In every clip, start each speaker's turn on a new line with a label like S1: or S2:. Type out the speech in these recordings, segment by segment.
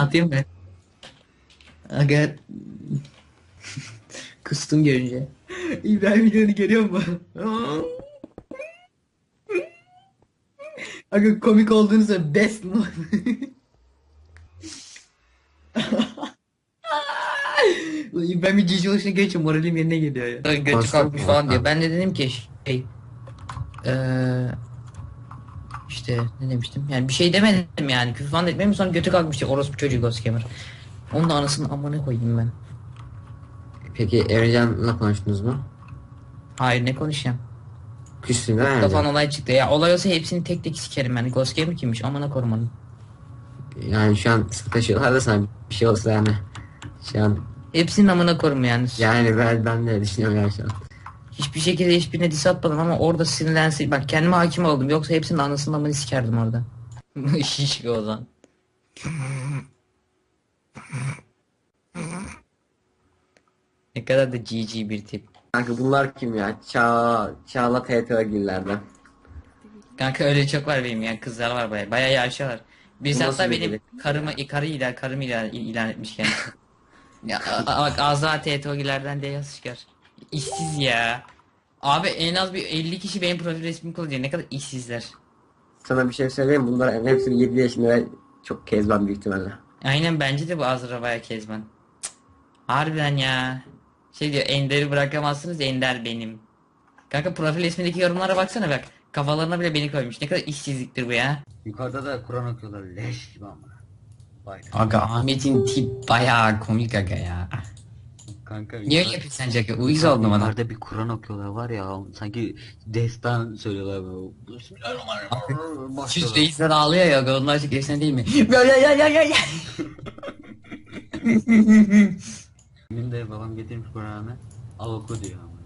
S1: Atayım mı? Aga kustum görünce. İbrahim videonu görüyor musun? Aga komik olduğunuzda best mu? Ulan İbrahim bir cici oluşuna geçince moralim yerine geliyor ya. Kalkmış
S2: mu?
S1: falan diyor.
S2: Ha.
S1: Ben de dedim ki şey eee işte ne demiştim yani bir şey demedim yani küfür falan etmedim sonra götü kalkmıştı orospu çocuğu Goskemer. Onun da anasını amına koyayım ben.
S2: Peki Emrecan'la konuştunuz mu?
S1: Hayır ne konuşacağım.
S2: Küstün değil mi?
S1: Kafan olay çıktı ya olay olsa hepsini tek tek sikerim yani Goskemer kimmiş amına korumanın.
S2: Yani şu an sıkı taşıyorlar da sana bir şey olsa yani. Şu an
S1: Hepsinin amına korum yani.
S2: yani ben, ben de düşünüyorum yani şu an.
S1: Hiçbir şekilde hiçbirine diss atmadım ama orada sinirlensin. Bak kendime hakim oldum. Yoksa hepsinin anasını amını sikerdim orada. Şiş Ozan. ne kadar da GG bir tip.
S2: Kanka bunlar kim ya? Çağ, Çağla TTO gillerden.
S1: Kanka öyle çok var benim yani kızlar var baya. Baya yaşıyorlar. Biz
S2: Bu
S1: hatta benim
S2: biri?
S1: karımı, karı ilan, karımı ilan, ilan etmiş kendisi. ya bak Azra TTO'gilerden de yaz çıkar. İşsiz ya. Abi en az bir 50 kişi benim profil resmimi kullanıyor. Ne kadar işsizler.
S2: Sana bir şey söyleyeyim mi? Bunlar hepsi 7 yaşında ve çok kezban büyük ihtimalle.
S1: Aynen bence de bu Azra baya kezban. Cık. Harbiden ya. Şey diyor Ender'i bırakamazsınız Ender benim. Kanka profil ismindeki yorumlara baksana bak. Kafalarına bile beni koymuş. Ne kadar işsizliktir bu ya.
S3: Yukarıda da Kur'an okuyorlar leş gibi ama.
S1: Aga Ahmet'in tip bayağı komik aga ya.
S3: Kanka
S1: Niye
S3: yukarı-
S1: yapıyorsun sence aga? Uyuz oldum bana.
S3: Yukarıda bir Kur'an okuyorlar var ya sanki destan söylüyorlar böyle. Bismillahirrahmanirrahim.
S1: Şu
S3: Başlıyorlar.
S1: reisler ağlıyor ya onlar açık efsane değil mi? Ya ya ya ya ya ya.
S3: Benim de babam getirmiş Kur'an'ı. Al oku diyor ama.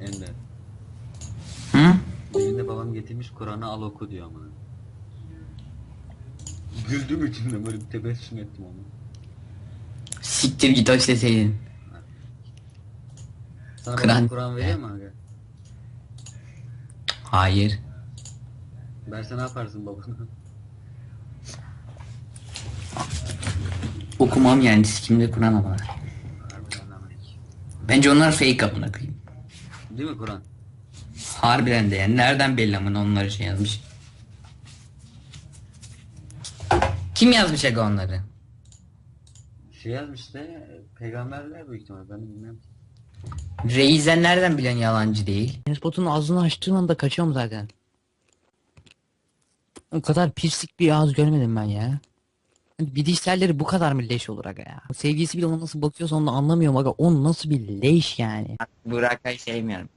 S3: Ender.
S1: Hı?
S3: Benim de babam getirmiş Kur'an'ı al oku diyor ama. Güldüm içimde böyle bir tebessüm ettim onu.
S1: Siktir git o işte senin.
S3: Sana
S1: Kur'an-
S3: Kur'an veriyor mu aga?
S1: Hayır.
S3: Verse ne yaparsın babana?
S1: Okumam yani sikimde Kur'an ama.
S3: Harbiden.
S1: Bence onlar fake amına koyayım.
S3: Değil mi Kur'an?
S1: Harbiden de yani nereden belli amına onları şey yazmış. Kim yazmış aga onları?
S3: Şey yazmış da peygamberler büyük ihtimal ben bilmiyorum.
S1: Reizen nereden bilen yalancı değil? Spot'un ağzını açtığın anda kaçıyorum zaten. O kadar pislik bir ağız görmedim ben ya. Bir dişlerleri bu kadar mı leş olur aga ya? Sevgilisi bile ona nasıl bakıyorsa onu anlamıyorum aga. O nasıl bir leş yani? Burak'ı sevmiyorum.